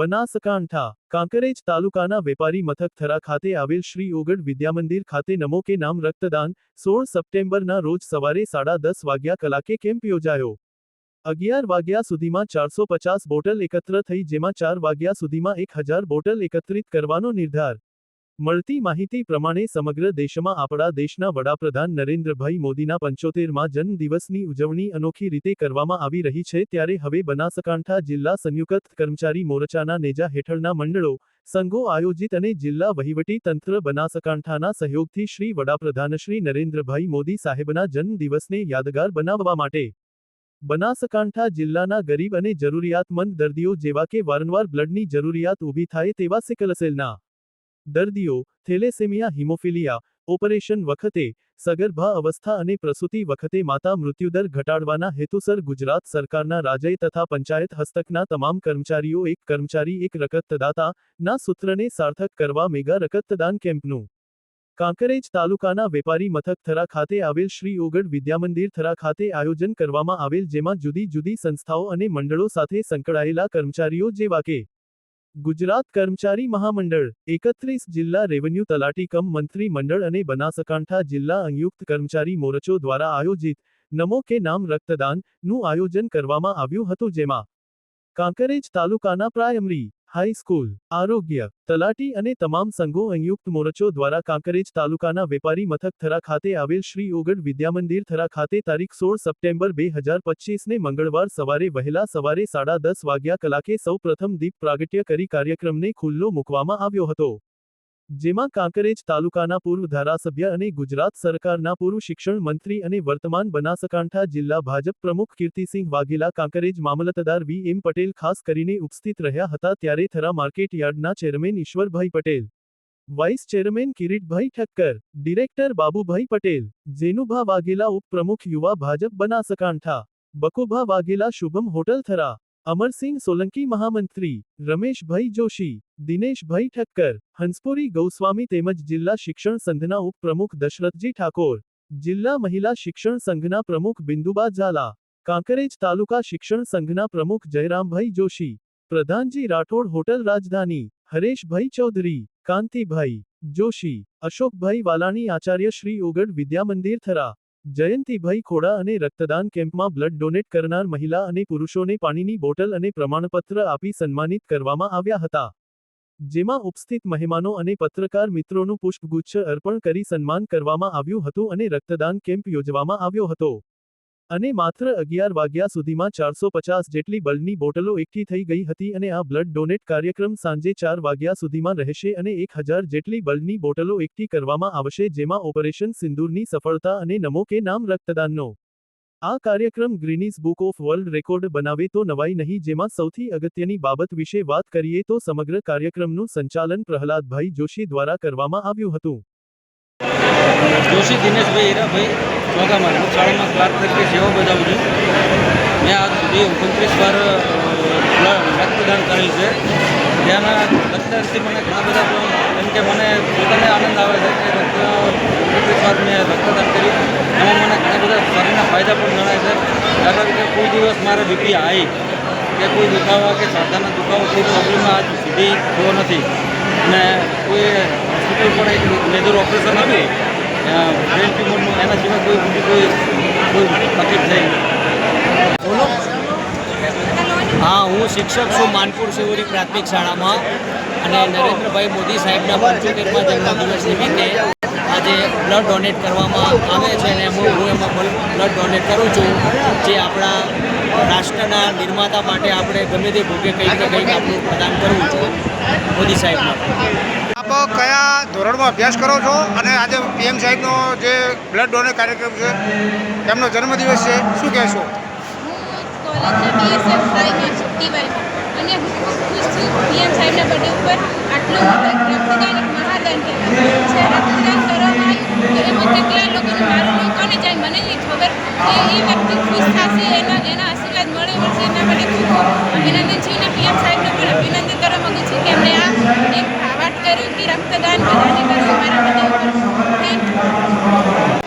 બનાસકાંઠા, કાંકરેજ તાલુકાના વેપારી મથક થરા ખાતે આવેલ શ્રી ઓગડ વિદ્યામંદિર ખાતે નમો કે નામ રક્તદાન સોળ સપ્ટેમ્બરના રોજ સવારે સાડા દસ વાગ્યા કલાકે કેમ્પ યોજાયો. અગિયાર વાગ્યા સુધીમાં ચારસો પચાસ બોટલ એકત્ર થઈ જેમાં ચાર વાગ્યા સુધીમાં એક હજાર બોટલ એકત્રિત કરવાનો નિર્ધાર. મળતી માહિતી પ્રમાણે સમગ્ર દેશમાં આપણા દેશના વડાપ્રધાન નરેન્દ્રભાઈ મોદીના પંચોતેરમાં જન્મદિવસની ઉજવણી અનોખી રીતે કરવામાં આવી રહી છે ત્યારે હવે બનાસકાંઠા જિલ્લા સંયુક્ત કર્મચારી મોરચાના નેજા હેઠળના મંડળો, સંઘો આયોજિત અને જિલ્લા વહીવટી તંત્ર બનાસકાંઠાના સહયોગથી શ્રી વડાપ્રધાન શ્રી નરેન્દ્રભાઈ મોદી સાહેબના જન્મદિવસને યાદગાર બનાવવા માટે. બનાસકાંઠા જિલ્લાના ગરીબ અને જરૂરિયાતમંદ દર્દીઓ જેવા કે વારંવાર બ્લડની જરૂરિયાત ઊભી થાય તેવા સિકલસેલના દર્દીઓ, થેલેસેમિયા, હિમોફિલિયા, ઓપરેશન વખતે, સગર્ભા અવસ્થા અને પ્રસૂતિ વખતે માતા મૃત્યુદર ઘટાડવાના હેતુસર ગુજરાત સરકારના રાજ્ય તથા પંચાયત હસ્તકના તમામ કર્મચારીઓ એક કર્મચારી, એક રક્તદાતા, ના સૂત્રને સાર્થક કરવા મેગા રકતદાન કેમ્પનું કાંકરેજ તાલુકાના વેપારી મથક થરા ખાતે આવેલ શ્રી ઓગડ વિદ્યામંદિર થરા ખાતે આયોજન કરવામાં આવેલ, જેમાં જુદી જુદી સંસ્થાઓ અને મંડળો સાથે સંકળાયેલા કર્મચારીઓ, જેવા કે ગુજરાત કર્મચારી મહામંડળ, એકત્રીસ જિલ્લા રેવન્યુ તલાટી કમ મંત્રી મંડળ અને બનાસકાંઠા જિલ્લા સંયુક્ત કર્મચારી મોરચો દ્વારા આયોજિત નમો કે નામ રક્તદાનનું આયોજન કરવામાં આવ્યું હતું જેમાં કાંકરેજ તાલુકાના પ્રાયમરી હાઈસ્કૂલ આરોગ્ય, તલાટી અને તમામ સંઘો સંયુક્ત મોરચો દ્વારા કાંકરેજ તાલુકાના વેપારી મથક થરા ખાતે આવેલ શ્રી ઓગઢ વિદ્યામંદિર થરા ખાતે તારીખ સોળ સપ્ટેમ્બર બે હજાર પચીસને મંગળવાર સવારે વહેલા સવારે સાડા દસ વાગ્યા કલાકે સૌ પ્રથમ દીપ પ્રાગટ્ય કરી કાર્યક્રમને ખુલ્લો મૂકવામાં આવ્યો હતો. જેમાં કાંકરેજ તાલુકાના પૂર્વ ધારાસભ્ય અને ગુજરાત સરકારના પૂર્વ શિક્ષણ મંત્રી અને વર્તમાન બનાસકાંઠા જિલ્લા ભાજપ પ્રમુખ કીર્તિસિંહ વાઘેલા કાંકરેજ મામલતદાર વી એમ પટેલ ખાસ કરીને ઉપસ્થિત રહ્યા હતા ત્યારે થરા માર્કેટ યાર્ડના chairman Ishwarbhai Patel, vice chairman Kiritbhai Thakkar, director Babubhai Patel, Jenubha Vaghela ઉપપ્રમુખ યુવા ભાજપ બનાસકાંઠા, બકુભા વાઘેલા શુભમ હોટલ થરા અમરસિંહ સોલંકી મહામંત્રી, રમેશભાઈ જોશી, દિનેશભાઈ ઠક્કર, હંસપુરી ગૌસ્વામી તેમજ જિલ્લા શિક્ષણ સંઘના ઉપપ્રમુખ દશરથજી ઠાકોર, જિલ્લા મહિલા શિક્ષણ સંઘના પ્રમુખ બિંદુબા ઝાલા, કાંકરેજ તાલુકા શિક્ષણ સંઘના પ્રમુખ જયરામભાઈ જોશી, પ્રધાનજી રાઠોડ હોટલ રાજધાની, હરેશભાઈ ચૌધરી, કાંતિભાઈ જોશી, અશોકભાઈ વાલાણી આચાર્ય શ્રી ઓગડ વિદ્યામંદિર થરા જયંતિભાઈ ખોડા અને રક્તદાન કેમ્પમાં બ્લડ ડોનેટ કરનાર મહિલા અને પુરુષોને પાણીની બોટલ અને પ્રમાણપત્ર આપી સન્માનિત કરવામાં આવ્યા હતા. જેમાં ઉપસ્થિત મહેમાનો અને પત્રકાર મિત્રોનું પુષ્પગુચ્છ અર્પણ કરી સન્માન કરવામાં આવ્યું હતું અને રક્તદાન કેમ્પ યોજવામાં આવ્યો હતો. અને માત્ર અગિયાર વાગ્યા સુધીમાં ચારસો પચાસ જેટલી બ્લડની બોટલો એકઠી થઈ ગઈ હતી અને આ બ્લડ ડોનેટ કાર્યક્રમ સાંજે ચાર વાગ્યા સુધીમાં રહેશે અને એક હજાર જેટલી બ્લડની બોટલો એકઠી કરવામાં આવશે જેમાં ઓપરેશન સિંદૂરની સફળતા અને નમો કે નામ રક્તદાનનો. આ કાર્યક્રમ Guinness book of world record બનાવે તો નવાઈ નહીં જેમાં સૌથી અગત્યની બાબત વિશે વાત કરીએ તો સમગ્ર કાર્યક્રમનું સંચાલન પ્રહલાદભાઈ જોશી દ્વારા કરવામાં આવ્યું હતું. જોશી દિનેશભાઈ હીરાભાઈ ચોગામાં હું શાળામાં ક્લાર્ક તરીકે સેવા બજાવું છું. મેં આજ સુધી ઓગણત્રીસ વાર રક્તદાન કરેલ છે. ત્યાંના રક્તદાનથી મને ઘણા બધા એમ કે મને પોતાને આનંદ આવે છે કે રક્ત ઓગણત્રીસ વાર મેં રક્તદાન કર્યું. એમાં મને ઘણા બધા શરીરના ફાયદા પણ જણાય છે. દાખલા તરીકે, કોઈ દિવસ મારે બીપી હાઈ કે કોઈ દુખાવા કે સાધાના દુખાવો, કોઈ પ્રોબ્લેમ આજ સુધી થયો નથી. અને કોઈ હોસ્પિટલ પણ એક મેજર ઓપરેશન હતું કોઈ બીજી હા, હું શિક્ષક છું માનપુર શિવરી પ્રાથમિક શાળામાં અને નરેન્દ્રભાઈ મોદી સાહેબના પંચોતેરમાં જન્મદિવસ નિમિત્તે આજે બ્લડ ડોનેટ કરવામાં આવે છે અને હું હું એમાં બ્લડ ડોનેટ કરું છું. જે આપણા રાષ્ટ્રના નિર્માતા માટે આપણે ગમે તે ભોગે કંઈક ને કંઈક આપણું પ્રદાન કરવું છું મોદી સાહેબ માટે આપ કયા ધોરણમાં અભ્યાસ કરો છો? અને આજે પીએમ સાહેબનો જે બ્લડ ડોનેટ કાર્યક્રમ છે, તેમનો જન્મદિવસ છે, શું કહેશો? અને હું ખુશ છું. પીએમ સાહેબના બર્થડે ઉપર આટલો મહાદાન છે કર્યું કે રક્તદાન બધાને કરવું મારા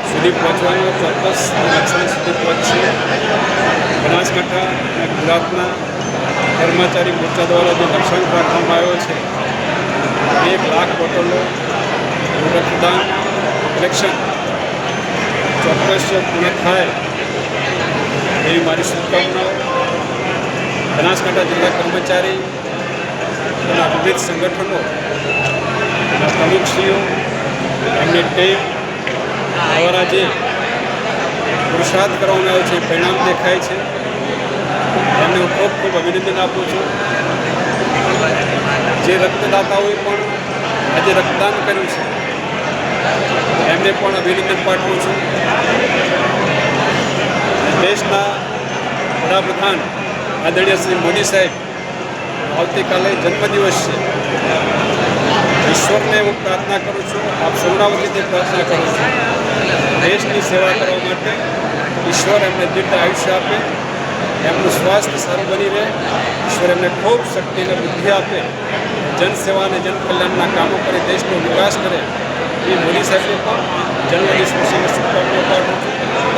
સુધી પહોંચવાનો ચોક્કસ લક્ષણ સુધી પહોંચશે બનાસકાંઠા અને ગુજરાતના કર્મચારી મોરચા દ્વારા જે લક્ષણ રાખવામાં આવ્યો છે એક લાખ બોટલો રક્તદાન કલેક્શન ચોક્કસ પૂર્ણ થાય એવી મારી શુભકામનાઓ બનાસકાંઠા જિલ્લા કર્મચારી અને વિવિધ સંગઠનો પ્રમુખશ્રીઓ, એમની ટીમ દ્વારા જે પુરુષાર્થ કરવામાં આવ્યો છે, પરિણામ દેખાય છે. એમને હું ખૂબ ખૂબ અભિનંદન આપું છું. જે રક્તદાતાઓએ પણ આજે રક્તદાન કર્યું છે, એમને પણ અભિનંદન પાઠવું છું. દેશના વડાપ્રધાન આદરણીય શ્રી મોદી સાહેબ આવતીકાલે જન્મદિવસ છે. ઈશ્વરને હું પ્રાર્થના કરું છું. આપ સૌના વતીથી પ્રાર્થના કરું છું. દેશની સેવા કરવા માટે ઈશ્વર એમને દીર્ઘ આયુષ્ય આપે. એમનું સ્વાસ્થ્ય સારું બની રહે. ઈશ્વર એમને ખૂબ શક્તિ અને બુદ્ધિ આપે. જનસેવા અને જનકલ્યાણના કામો કરી દેશનો વિકાસ કરે. એ મોદી સાહેબને પણ જન્મદિવસ પ્રસંગે શુભકામનાઓ પાઠવું છું.